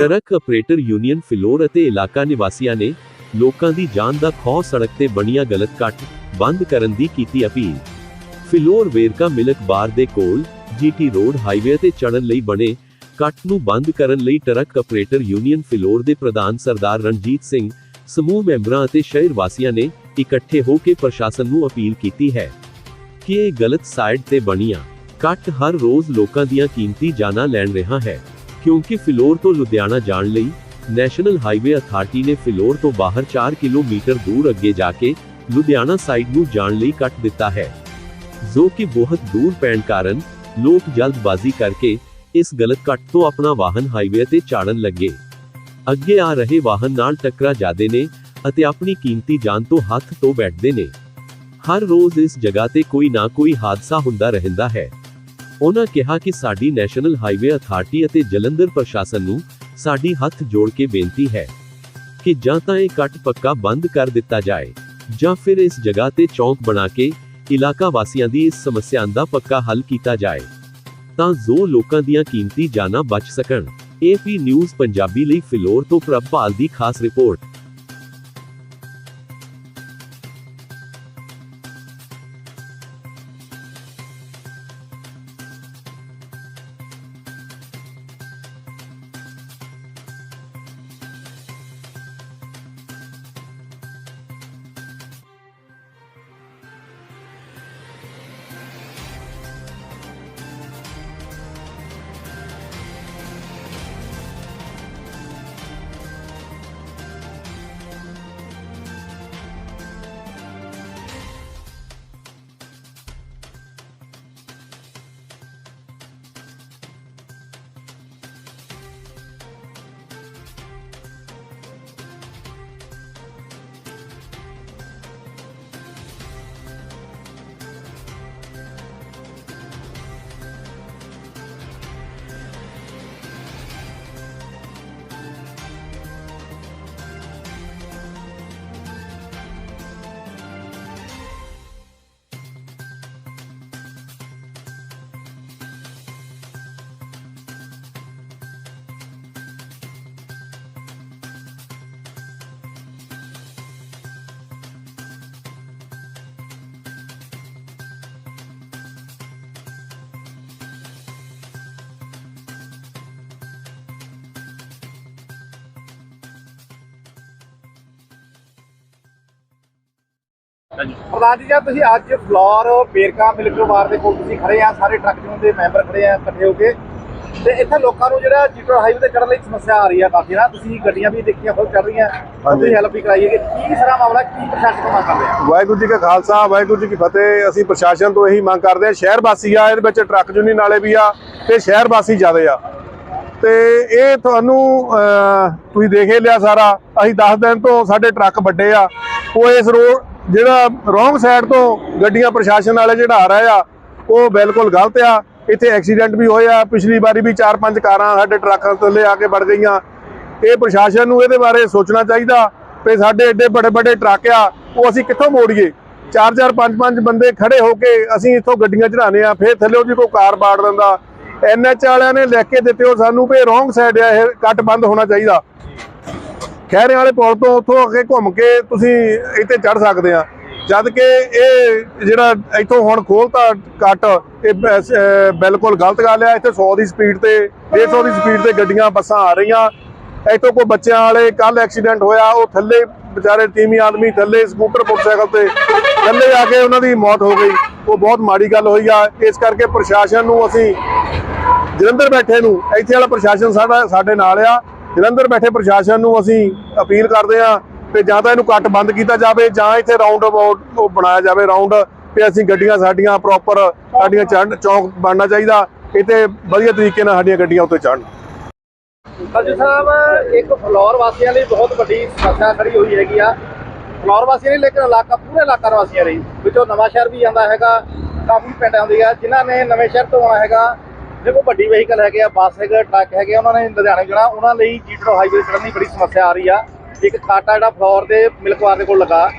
Truck operator union Phillaur ਅਤੇ ਇਲਾਕਾ ਨਿਵਾਸੀਆਂ ਨੇ ਲੋਕਾਂ ਦੀ ਜਾਨ ਦਾ ਖੌਅ ਸੜਕ ਤੇ ਬਣੀਆਂ ਗਲਤ ਕੱਟ ਬੰਦ ਕਰਨ ਦੀ ਕੀਤੀ appeal. Phillaur Verka milk bar ਦੇ ਕੋਲ ਜੀਟੀ ਰੋਡ ਹਾਈਵੇ ਤੇ ਚੜ੍ਹਨ ਲਈ ਬਣੇ ਕੱਟ ਨੂੰ ਬੰਦ ਕਰਨ ਲਈ ਟਰੱਕ ਆਪਰੇਟਰ ਯੂਨੀਅਨ ਫਿਲੌਰ ਦੇ ਪ੍ਰਧਾਨ ਸਰਦਾਰ ਰਣਜੀਤ ਸਿੰਘ, ਸਮੂਹ ਮੈਂਬਰਾਂ ਅਤੇ ਸ਼ਹਿਰ ਵਾਸੀਆਂ ਨੇ ਇਕੱਠੇ ਹੋ ਕੇ ਪ੍ਰਸ਼ਾਸਨ ਨੂੰ ਅਪੀਲ ਕੀਤੀ ਹੈ ਕਿ ਇਹ ਗਲਤ ਸਾਈਡ ਤੇ ਬਣੀਆਂ ਕੱਟ ਹਰ ਰੋਜ਼ ਲੋਕਾਂ ਦੀਆਂ ਕੀਮਤੀ ਜਾਨਾਂ ਲੈਣ ਰਿਹਾ ਹੈ। ਕਿਉਂਕਿ ਫਿਲੌਰ ਤੋਂ ਲੁਧਿਆਣਾ ਜਾਣ ਲਈ ਨੈਸ਼ਨਲ ਹਾਈਵੇ ਅਥਾਰਟੀ ਨੇ ਫਿਲੌਰ ਤੋਂ ਬਾਹਰ 4 ਕਿਲੋਮੀਟਰ ਦੂਰ ਅੱਗੇ ਜਾ ਕੇ ਲੁਧਿਆਣਾ ਸਾਈਡ ਨੂੰ ਜਾਣ ਲਈ ਕੱਟ ਦਿੱਤਾ ਹੈ, ਜੋ ਕਿ ਬਹੁਤ ਦੂਰ ਪੈਣ ਕਾਰਨ ਲੋਕ ਜਲਦਬਾਜ਼ੀ ਕਰਕੇ ਇਸ ਗਲਤ ਕੱਟ ਤੋਂ ਆਪਣਾ ਵਾਹਨ ਹਾਈਵੇ ਤੇ ਚਾੜਨ ਲੱਗੇ। ਅੱਗੇ ਆ ਰਹੇ ਵਾਹਨ ਨਾਲ ਟਕਰਾ ਜਾਂਦੇ ਨੇ ਅਤੇ ਆਪਣੀ ਕੀਮਤੀ ਜਾਨ ਤੋਂ ਹੱਥ ਤੋਂ ਬੈਠਦੇ ਨੇ। ਹਰ ਰੋਜ਼ ਇਸ ਜਗ੍ਹਾ ਤੇ ਕੋਈ ਨਾ ਕੋਈ ਹਾਦਸਾ ਹੁੰਦਾ ਰਹਿੰਦਾ ਹੈ। ਉਹਨਾਂ ਕਿਹਾ ਕਿ ਸਾਡੀ ਨੈਸ਼ਨਲ ਹਾਈਵੇ ਅਥਾਰਟੀ ਅਤੇ ਜਲੰਧਰ ਪ੍ਰਸ਼ਾਸਨ ਨੂੰ ਸਾਡੀ ਹੱਥ ਜੋੜ ਕੇ ਬੇਨਤੀ ਹੈ ਕਿ ਜਾਂ ਤਾਂ ਇਹ ਕੱਟ ਪੱਕਾ ਬੰਦ ਕਰ ਦਿੱਤਾ ਜਾਏ, ਜਾਂ ਫਿਰ ਇਸ ਜਗ੍ਹਾ ਤੇ ਚੌਂਕ ਬਣਾ ਕੇ ਇਲਾਕਾ ਵਾਸੀਆਂ ਦੀ ਇਸ ਸਮੱਸਿਆ ਦਾ ਪੱਕਾ ਹੱਲ ਕੀਤਾ ਜਾਏ, ਤਾਂ ਜੋ ਲੋਕਾਂ ਦੀਆਂ ਕੀਮਤੀ ਜਾਨਾਂ ਬਚ ਸਕਣ। ਏਪੀ ਨਿਊਜ਼ ਪੰਜਾਬੀ ਲਈ ਫਿਲੌਰ ਤੋਂ ਪ੍ਰਭਪਾਲ ਦੀ ਖਾਸ ਰਿਪੋਰਟ। ਪ੍ਰਧਾਨ ਜੀ ਜਦ ਤੁਸੀਂ ਅੱਜ ਫਲੋਰ ਬੇਰਕਾ ਮਿਲਕਵਾਰ ਦੇ ਕੋਲ ਤੁਸੀਂ ਖੜੇ ਆ ਸਾਰੇ ਟਰੱਕ ਯੂਨੀਅਨ ਦੇ ਮੈਂਬਰ ਖੜੇ ਆ ਇਕੱਠੇ ਹੋ ਕੇ। ਤੇ ਇੱਥੇ ਲੋਕਾਂ ਨੂੰ ਜਿਹੜਾ ਜੀਟੋ ਹਾਈਵੇ ਤੇ ਚੜ੍ਹਨ ਲਈ ਸਮੱਸਿਆ ਆ ਰਹੀ ਆ ਕਾਫੀ ਨਾ। ਤੁਸੀਂ ਗੱਡੀਆਂ ਵੀ ਦੇਖੀਆਂ ਖੁਦ ਚੜ ਰਹੀਆਂ ਤੁਸੀਂ ਹੈਲਪ ਵੀ ਕਰਾਈ ਹੈ ਕਿ ਕੀ ਸਾਰਾ ਮਾਮਲਾ ਕੀ ਪ੍ਰਸ਼ਾਸਨ ਤੋਂ ਮੰਗ ਕਰਦੇ ਆ? ਵਾਹਿਗੁਰੂ ਜੀ ਕਾ ਖਾਲਸਾ ਵਾਹਿਗੁਰੂ ਜੀ ਕੀ ਫਤਿਹ। ਅਸੀਂ ਪ੍ਰਸ਼ਾਸਨ ਤੋਂ ਇਹੀ ਮੰਗ ਕਰਦੇ ਹਾਂ ਸ਼ਹਿਰ ਵਾਸੀ ਆ ਇਹਦੇ ਵਿੱਚ ਟਰੱਕ ਯੂਨੀਅਨ ਵਾਲੇ ਵੀ ਆ ਤੇ ਸ਼ਹਿਰ ਵਾਸੀ ਜ਼ਿਆਦੇ ਆ। ਤੇ ਇਹ ਤੁਹਾਨੂੰ ਤੁਸੀਂ ਦੇਖ ਲਿਆ ਸਾਰਾ। ਅਸੀਂ 10 ਦਿਨ ਤੋਂ ਸਾਡੇ ਟਰੱਕ ਵੱਡੇ ਆ। ਉਹ ਇਸ ਰੋਡ ਜਿਹੜਾ ਰੋਂਗ ਸਾਈਡ ਤੋਂ ਗੱਡੀਆਂ ਪ੍ਰਸ਼ਾਸਨ ਵਾਲੇ ਜਿਹੜਾ ਆ ਰਿਹਾ ਆ, ਉਹ ਬਿਲਕੁਲ ਗਲਤ ਆ। ਇੱਥੇ ਐਕਸੀਡੈਂਟ ਵੀ ਹੋਇਆ, ਪਿਛਲੀ ਵਾਰੀ ਵੀ 4-5 ਕਾਰਾਂ ਸਾਡੇ ਟਰੱਕਾਂ ਥੱਲੇ ਆ ਕੇ ਵੜ ਗਈਆਂ। ਇਹ ਪ੍ਰਸ਼ਾਸਨ ਨੂੰ ਇਹਦੇ ਬਾਰੇ ਸੋਚਣਾ ਚਾਹੀਦਾ ਵੀ ਸਾਡੇ ਏਡੇ ਬੜੇ ਵੱਡੇ ਟਰੱਕ ਆ, ਉਹ ਅਸੀਂ ਕਿੱਥੋਂ ਮੋੜੀਏ? ਚਾਰ ਚਾਰ, ਪੰਜ ਪੰਜ ਬੰਦੇ ਖੜੇ ਹੋ ਕੇ ਅਸੀਂ ਇੱਥੋਂ ਗੱਡੀਆਂ ਚੜਾਣੇ ਆ, ਫਿਰ ਥੱਲੇ ਉਹਦੀ ਕੋਈ ਕਾਰ ਬਾੜ ਦਿੰਦਾ। ਐਨਐਚ ਵਾਲਿਆਂ ਨੇ ਲੈ ਕੇ ਦਿੱਤੇ, ਉਹ ਸਾਨੂੰ ਵੀ ਰੋਂਗ ਸਾਈਡ ਆ, ਇਹ ਕੱਟ ਬੰਦ ਹੋਣਾ ਚਾਹੀਦਾ। ਖਹਿਰੇ ਵਾਲੇ ਪੁਲ ਤੋਂ ਉੱਥੋਂ ਅੱਗੇ ਘੁੰਮ ਕੇ ਤੁਸੀਂ ਇੱਥੇ ਚੜ ਸਕਦੇ ਆ। ਜਦ ਕਿ ਇਹ ਜਿਹੜਾ ਇੱਥੋਂ ਹੁਣ ਖੋਲਤਾ ਕੱਟ, ਇਹ ਬਿਲਕੁਲ ਗਲਤ ਗੱਲ ਆ। ਇੱਥੇ 100 ਦੀ ਸਪੀਡ ਤੇ 150 ਦੀ ਸਪੀਡ ਤੇ ਗੱਡੀਆਂ, ਬੱਸਾਂ ਆ ਰਹੀਆਂ। ਇੱਥੋਂ ਕੋਈ ਬੱਚਿਆਂ ਵਾਲੇ ਕੱਲ ਐਕਸੀਡੈਂਟ ਹੋਇਆ, ਉਹ ਥੱਲੇ ਵਿਚਾਰੇ ਤੀਵੀਂ ਆਦਮੀ ਥੱਲੇ ਸਕੂਟਰ, ਮੋਟਰਸਾਈਕਲ ਤੇ ਥੱਲੇ ਆ ਕੇ ਉਹਨਾਂ ਦੀ ਮੌਤ ਹੋ ਗਈ। ਉਹ ਬਹੁਤ ਮਾੜੀ ਗੱਲ ਹੋਈ ਆ। ਇਸ ਕਰਕੇ ਪ੍ਰਸ਼ਾਸਨ ਨੂੰ ਅਸੀਂ ਜਲੰਧਰ ਬੈਠੇ ਨੂੰ, ਇੱਥੇ ਵਾਲਾ ਪ੍ਰਸ਼ਾਸਨ ਸਾਡਾ ਸਾਡੇ ਨਾਲ ਆ। ਜਲੰਧਰ ਬੈਠੇ ਪ੍ਰਸ਼ਾਸਨ ਨੂੰ ਅਸੀਂ ਅਪੀਲ ਕਰਦੇ ਆ ਤੇ ਜਾਂ ਤਾਂ ਇਹਨੂੰ ਕੱਟ ਬੰਦ ਕੀਤਾ ਜਾਵੇ ਜਾਂ ਇੱਥੇ ਰਾਉਂਡ ਅਬਾਊਟ ਉਹ ਬਣਾਇਆ ਜਾਵੇ ਰਾਉਂਡ ਤੇ ਅਸੀਂ ਗੱਡੀਆਂ ਸਾਡੀਆਂ ਪ੍ਰੋਪਰ ਸਾਡੀਆਂ ਚੌਂਕ ਬਣਨਾ ਚਾਹੀਦਾ, ਇੱਥੇ ਵਧੀਆ ਤਰੀਕੇ ਨਾਲ ਸਾਡੀਆਂ ਗੱਡੀਆਂ ਉੱਤੇ ਚੜ੍ਹਨ। ਸਰ ਸਾਹਿਬ, ਇੱਕ ਫਲੋਰ ਵਾਸੀਆਂ ਲਈ ਬਹੁਤ ਵੱਡੀ ਸਮੱਸਿਆ ਖੜੀ ਹੋਈ ਹੈਗੀ ਆ। ਫਲੋਰ ਵਾਸੀਆਂ ਲਈ ਲੇਕਿਨ ਇਲਾਕਾ, ਪੂਰੇ ਇਲਾਕਾ ਵਾਸੀਆਂ ਲਈ, ਵਿੱਚੋਂ ਨਵਾਂ ਸ਼ਹਿਰ ਵੀ ਜਾਂਦਾ ਹੈਗਾ, ਕਾਫੀ ਪਿੰਡ ਆਉਂਦੇ ਆ, ਜਿਨ੍ਹਾਂ ਨੇ ਨਵੇਂ ਸ਼ਹਿਰ ਤੋਂ ਆਉਣਾ ਹੈਗਾ। ਦੇਖੋ ਵੱਡੀ ਵਹੀਕਲ ਹੈਗੇ ਆ ਬੱਸ ਹੈਗਾ ਟਰੱਕ ਹੈਗੇ ਆ, ਉਹਨਾਂ ਨੇ ਲੁਧਿਆਣੇ ਜਾਣਾ ਉਹਨਾਂ ਲਈ ਜੀਟੋ ਹਾਈਵੇ ਚੜ੍ਹਨ ਦੀ ਬੜੀ ਸਮੱਸਿਆ ਆ ਰਹੀ ਆ। ਇੱਕ ਖਾਟਾ ਜਿਹੜਾ ਫਲੋਰ ਦੇ ਮਿਲਕਵਾਰ ਦੇ ਕੋਲ ਲੱਗਾ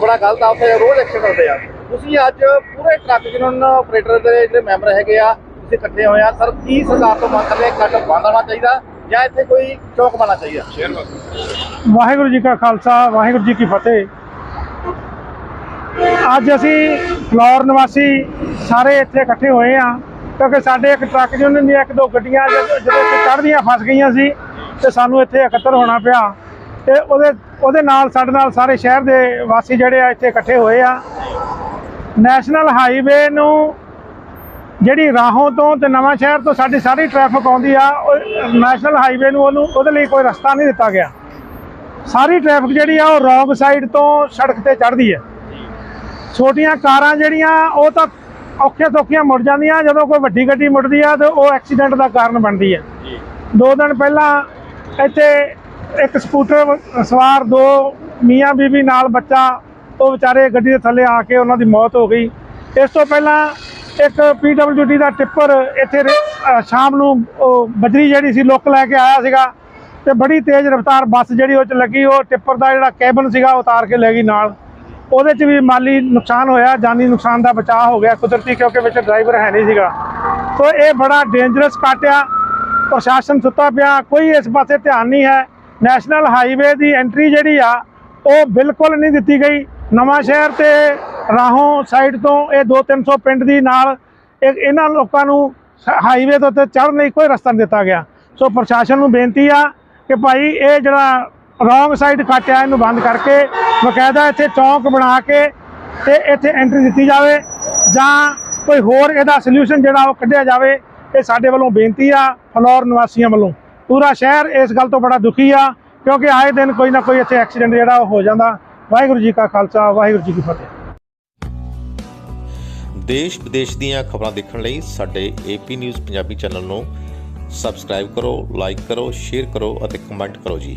ਬੜਾ ਗਲਤ ਆ ਉੱਥੇ ਰੋਜ਼ ਐਕਸੀਡੈਂਟ ਹੁੰਦੇ ਆ। ਤੁਸੀਂ ਅੱਜ ਪੂਰੇ ਟਰੱਕ ਯੂਨੀਅਨ ਆਪਰੇਟਰ ਦੇ ਜਿਹੜੇ ਮੈਂਬਰ ਹੈਗੇ ਆ ਤੁਸੀਂ ਇਕੱਠੇ ਹੋਏ ਆ ਸਰ ਕੀ ਸਰਕਾਰ ਤੋਂ ਮੰਗ ਕਰਦੇ ਆ ਕੱਟ ਬੰਦ ਹੋਣਾ ਚਾਹੀਦਾ ਜਾਂ ਇੱਥੇ ਕੋਈ ਚੌਕ ਬਣਨਾ ਚਾਹੀਦਾ? ਵਾਹਿਗੁਰੂ ਜੀ ਕਾ ਖਾਲਸਾ ਵਾਹਿਗੁਰੂ ਜੀ ਕੀ ਫਤਿਹ। ਅੱਜ ਅਸੀਂ ਫਲੋਰ ਨਿਵਾਸੀ ਸਾਰੇ ਇੱਥੇ ਇਕੱਠੇ ਹੋਏ ਆ। ਕਿਉਂਕਿ ਸਾਡੇ ਇੱਕ ਟਰੱਕ ਯੂਨੀਅਨ ਦੀਆਂ ਇੱਕ ਦੋ ਗੱਡੀਆਂ ਜਦੋਂ ਇੱਥੇ ਚੜ੍ਹਦੀਆਂ ਫਸ ਗਈਆਂ ਸੀ ਤੇ ਸਾਨੂੰ ਇੱਥੇ ਇਕੱਤਰ ਹੋਣਾ ਪਿਆ। ਤੇ ਉਹਦੇ ਉਹਦੇ ਨਾਲ, ਸਾਡੇ ਨਾਲ ਸਾਰੇ ਸ਼ਹਿਰ ਦੇ ਵਾਸੀ ਜਿਹੜੇ ਆ ਇੱਥੇ ਇਕੱਠੇ ਹੋਏ ਆ। ਨੈਸ਼ਨਲ ਹਾਈਵੇ ਨੂੰ ਜਿਹੜੀ ਰਾਹੋਂ ਤੋਂ ਤੇ ਨਵਾਂ ਸ਼ਹਿਰ ਤੋਂ ਸਾਡੀ ਸਾਰੀ ਟ੍ਰੈਫਿਕ ਆਉਂਦੀ ਆ, ਉਹ ਨੈਸ਼ਨਲ ਹਾਈਵੇ ਨੂੰ ਉਹਨੂੰ, ਉਹਦੇ ਲਈ ਕੋਈ ਰਸਤਾ ਨਹੀਂ ਦਿੱਤਾ ਗਿਆ। ਸਾਰੀ ਟ੍ਰੈਫਿਕ ਜਿਹੜੀ ਆ, ਉਹ ਰੌਂਗ ਸਾਈਡ ਤੋਂ ਸੜਕ ਤੇ ਚੜ੍ਹਦੀ ਹੈ ਛੋਟੀਆਂ ਕਾਰਾਂ ਜਿਹੜੀਆਂ, ਉਹ ਤਾਂ ਔਖੇ ਸੌਖੀਆਂ ਮੁੜ ਜਾਂਦੀਆਂ ਜਦੋਂ ਕੋਈ ਵੱਡੀ ਗੱਡੀ ਮੁੜਦੀ ਆ ਤੇ ਉਹ ਐਕਸੀਡੈਂਟ ਦਾ ਕਾਰਨ ਬਣਦੀ ਹੈ ਦੋ ਦਿਨ ਪਹਿਲਾਂ ਇੱਥੇ ਇੱਕ ਸਕੂਟਰ ਸਵਾਰ ਦੋ ਮੀਆਂ ਬੀਬੀ ਨਾਲ ਬੱਚਾ ਉਹ ਵਿਚਾਰੇ ਗੱਡੀ ਦੇ ਥੱਲੇ ਆ ਕੇ ਉਹਨਾਂ ਦੀ ਮੌਤ ਹੋ ਗਈ। ਇਸ ਤੋਂ ਪਹਿਲਾਂ ਇੱਕ ਪੀਡਬਲਯੂਡੀ ਦਾ ਟਿੱਪਰ ਇੱਥੇ ਸ਼ਾਮ ਨੂੰ ਉਹ ਬਜਰੀ ਜਿਹੜੀ ਸੀ ਲੁੱਕ ਲੈ ਕੇ ਆਇਆ ਸੀਗਾ ਤੇ ਬੜੀ ਤੇਜ਼ ਰਫ਼ਤਾਰ ਬੱਸ ਜਿਹੜੀ ਉਹ ਚ ਲੱਗੀ ਉਹ ਟਿੱਪਰ ਦਾ ਜਿਹੜਾ ਕੈਬਨ ਸੀਗਾ ਉਤਾਰ ਕੇ ਲੈ ਗਈ ਨਾਲ। ਉਹਦੇ ਚ ਵੀ ਮਾਲੀ ਨੁਕਸਾਨ ਹੋਇਆ, ਜਾਨੀ ਨੁਕਸਾਨ ਦਾ ਬਚਾਅ ਹੋ ਗਿਆ ਕੁਦਰਤੀ ਕਿਉਂਕਿ ਵਿੱਚ ਡਰਾਈਵਰ ਹੈ ਨਹੀਂ ਸੀਗਾ। ਸੋ ਇਹ ਬੜਾ ਡੇਂਜਰਸ ਕਾਟਿਆ ਪ੍ਰਸ਼ਾਸਨ ਸੁੱਤਾ ਪਿਆ, ਕੋਈ ਇਸ ਪਾਸੇ ਧਿਆਨ ਨਹੀਂ ਹੈ। ਨੈਸ਼ਨਲ ਹਾਈਵੇ ਦੀ ਐਂਟਰੀ ਜਿਹੜੀ ਆ, ਉਹ ਬਿਲਕੁਲ ਨਹੀਂ ਦਿੱਤੀ ਗਈ। ਨਵਾਂ ਸ਼ਹਿਰ ਤੇ ਰਾਹੋਂ ਸਾਈਡ ਤੋਂ ਇਹ 2-300 ਪਿੰਡ ਦੀ ਨਾਲ ਇਹ- ਇਹਨਾਂ ਲੋਕਾਂ ਨੂੰ ਹਾਈਵੇ ਤੋਂ ਤੇ ਚੜ੍ਹਨ ਲਈ ਕੋਈ ਰਸਤਾ ਨਹੀਂ ਦਿੱਤਾ ਗਿਆ। ਸੋ ਪ੍ਰਸ਼ਾਸਨ ਨੂੰ ਬੇਨਤੀ ਆ ਕਿ ਭਾਈ ਇਹ ਜਿਹੜਾ ਰੋਂਗ ਸਾਈਡ ਕੱਟਿਆ, ਇਹਨੂੰ ਬੰਦ ਕਰਕੇ ਬਕਾਇਦਾ ਇੱਥੇ ਚੌਂਕ ਬਣਾ ਕੇ ਤੇ ਇੱਥੇ ਐਂਟਰੀ ਦਿੱਤੀ ਜਾਵੇ ਜਾਂ ਕੋਈ ਹੋਰ ਇਹਦਾ ਸੋਲੂਸ਼ਨ ਜਿਹੜਾ ਉਹ ਕੱਢਿਆ ਜਾਵੇ, ਇਹ ਸਾਡੇ ਵੱਲੋਂ ਬੇਨਤੀ ਆ ਫਲੌਰ ਨਿਵਾਸੀਆਂ ਵੱਲੋਂ। ਪੂਰਾ ਸ਼ਹਿਰ ਇਸ ਗੱਲ ਤੋਂ ਬੜਾ ਦੁਖੀ ਆ, ਕਿਉਂਕਿ ਆਏ ਦਿਨ ਕੋਈ ਨਾ ਕੋਈ ਇੱਥੇ ਐਕਸੀਡੈਂਟ ਜਿਹੜਾ ਉਹ ਹੋ ਜਾਂਦਾ। ਵਾਹਿਗੁਰੂ ਜੀ ਕਾ ਖਾਲਸਾ, ਵਾਹਿਗੁਰੂ ਜੀ ਕੀ ਫਤਿਹ। ਦੇਸ਼ ਵਿਦੇਸ਼ ਦੀਆਂ ਖਬਰਾਂ ਦੇਖਣ ਲਈ ਸਾਡੇ ਏਪੀ ਨਿਊਜ਼ ਪੰਜਾਬੀ ਚੈਨਲ ਨੂੰ ਸਬਸਕ੍ਰਾਈਬ ਕਰੋ ਲਾਈਕ ਕਰੋ ਸ਼ੇਅਰ ਕਰੋ ਅਤੇ ਕਮੈਂਟ ਕਰੋ ਜੀ।